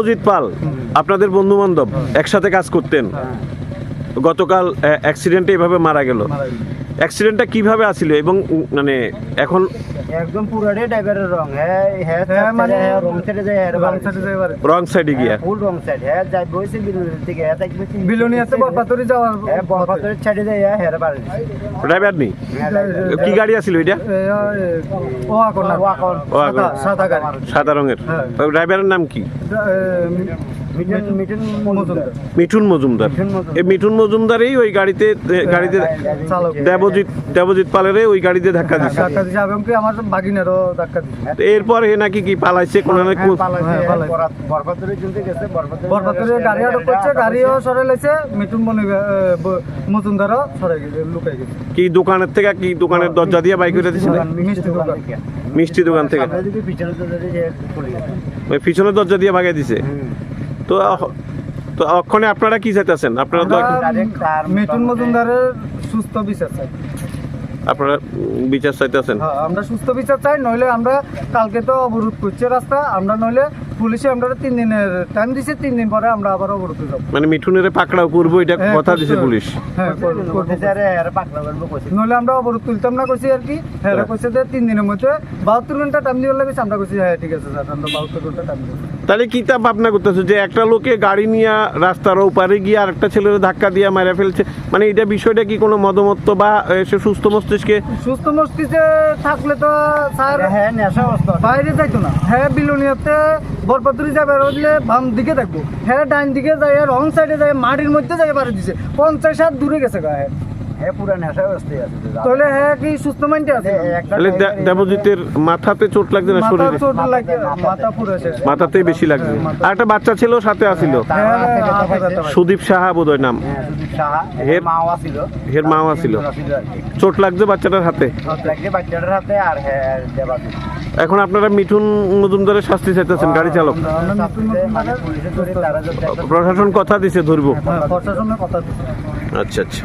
অজিত পাল আপনাদের বন্ধু বান্ধব একসাথে কাজ করতেন। গতকাল অ্যাক্সিডেন্টে এভাবে মারা গেল। অ্যাক্সিডেন্টটা কীভাবে আসছিল এবং মানে এখন একদম পুরো পুরাটাই ড্রাইভারের রং। হ্যাঁ হ্যাঁ হ্যাঁ, মানে রং সাইডে যায় হ্যাঁ রং সাইডে যাইবারে রং সাইডে গিয়া। ফুল রং সাইড হ্যাঁ যাই বইছে বিলুনের দিকে হ্যাঁ তাই বিলনি আছে বরপাতুরি যাওয়ার হ্যাঁ বড়পাতের সাইডে যায় হ্যাঁ হ্যাঁ বাড়ি ড্রাইভার নেই কি গাড়ি আছিল এটা ও না। ওয়াকন ও আগে। সাদা সাদা গাড়ি। সাদা রঙের। হ্যাঁ। ওই ড্রাইভারের নাম কি? মিঠুন মজুমদার। মিঠুন মজুমদার। এই মিঠুন মজুমদারই ওই গাড়িতে গাড়িতে চালক। দেবজিৎ দেবজিৎ পালেরে ওই গাড়িতে ধাক্কা দিচ্ছে ধাক্কা দিছে এবং কি আমার বাগিনেরও ধাক্কা দিছে। এরপর এ নাকি কি পালাইছে কোন না কোন- হ্যাঁ, পালাইছে। গেছে বরপাতুরি গাড়ি আটক করছে গাড়িও সরে লাইছে মিটুন বনি মজুমদারও সরে গেছে লুকাই গেছে। কি দোকানের থেকে কি দোকানের দরজা দিয়ে বাইক করে দিছিল মিষ্টি দোকান। মিষ্টি দোকান থেকে। ওই পিছনের দরজা দিয়ে ভাগাই দিছে। তো তো অক্ষণে আপনারা কি চাইতেছেন? আপনারা তো মিঠুন মজুমদারের সুস্থ বিচার চাই। আপনারা বিচার চাইতেছেন? হ্যাঁ, আমরা সুস্থ বিচার চাই নইলে আমরা কালকে তো অবরোধ করছে রাস্তা আমরা নইলে পুলিশে আমরা তিন দিনের টাইম দিছে তিন দিন পরে আমরা আবার অবরোধে যাব। মানে মিঠুনের পাকড়াও করব এটা হ্যাঁ, কথা দিছে পুলিশ। হ্যাঁ করব, করব। আরে আরে করব কইছে। নইলে আমরা অবরোধ তুলতাম না করছি আর কি। হ্যাঁ কইছে যে তিন দিনের মধ্যে বাহাত্তর ঘণ্টা টাইম দিবার লাগেছে আমরা কইছি হ্যাঁ ঠিক আছে স্যার আমরা বাহাত্তর ঘণ্টা টাইম দেবো। তাহলে কি তা ভাবনা করতেছে যে একটা লোকে গাড়ি নিয়ে রাস্তার ওপারে গিয়ে আরেকটা ছেলের ধাক্কা দিয়ে মারা ফেলছে? মানে এটা বিষয়টা কি কোনো মদমত্ত বা সে সুস্থ মস্তিষ্কে? সুস্থ মস্তিষ্কে থাকলে তো স্যার হ্যাঁ নেশা অবস্থা। বাইরে যাইতো না। হ্যাঁ বিলুনিয়াতে বরপাতুরি যাবে রইলে বাম দিকে থাকব হ্যাঁ ডাইন দিকে যাই রং সাইডে যাই মাটির মধ্যে যাই বাড়ি দিছে। পঞ্চাশ হাত দূরে গেছে গা হ্যাঁ হ্যাঁ পুরা নেশা অবস্থায় আছে তাহলে হ্যাঁ কি সুস্থ মাইন্ডে আছে? তাহলে দে- দেবজিতের মাথাতে চোট লাগছে না শরীরে? চোট লাগে মাথা পুরো শেষ। মাথাতেই বেশি লাগছে। হ্যাঁ, আর একটা বাচ্চা ছিল সাথে আসিল। হ্যাঁ, হ্যাঁ, ব্যথা পাইছে। সুদীপ সাহা বোধহয় নাম। হ্যাঁ হের- মাওয়া ছিল চোট লাগছে বাচ্চাটার হাতে? বাচ্চাটার হাতে আর হ্যাঁ এখন আপনারা মিঠুন মজুমদারের শাস্তি চাইতেছেন গাড়ি চালক। প্রশাসন কথা দিছে ধরবো। হ্যাঁ। আচ্ছা আচ্ছা।